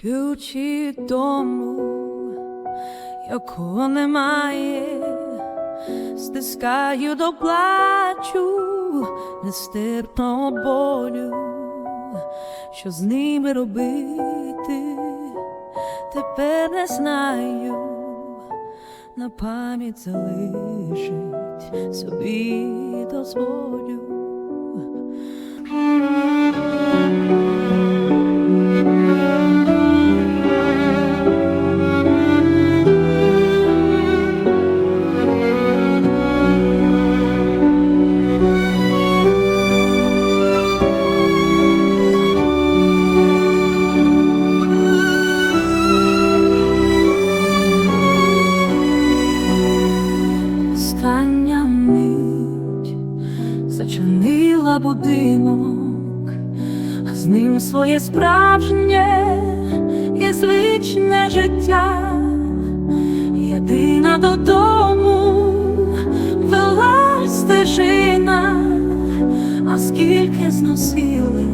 ключі дому, якого немає, стискаю до плачу нестерпного болю, що з ними робити, тепер не знаю, на пам'ять залишить собі дозволю. Зачинила будинок, з ним своє справжнє і звичне життя. Єдина додому вела стежина, а скільки зносили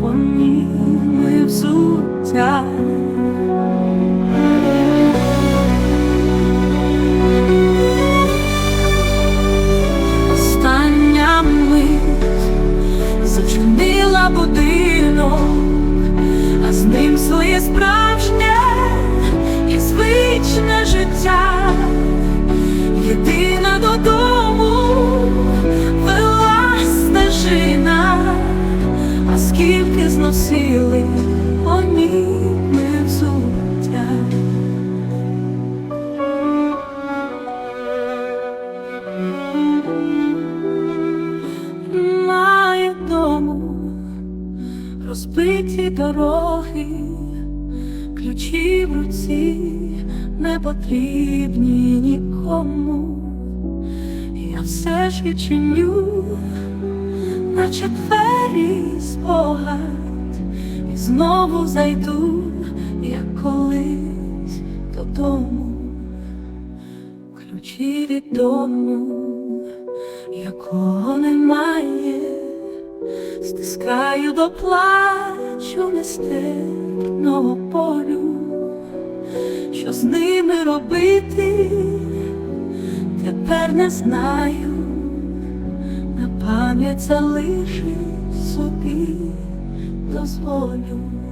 по ній ми взуття. Зносили по ній ми взуття. Немає дому, розбиті дороги, ключі в руці не потрібні нікому. Я все ж відчиню, наче двері спогад, і знову зайду, як колись додому, ключі від дому якого немає, стискаю до плачу нестерпного болю, що з ними робити, тепер не знаю, на пам'ять залишить собі дозволю.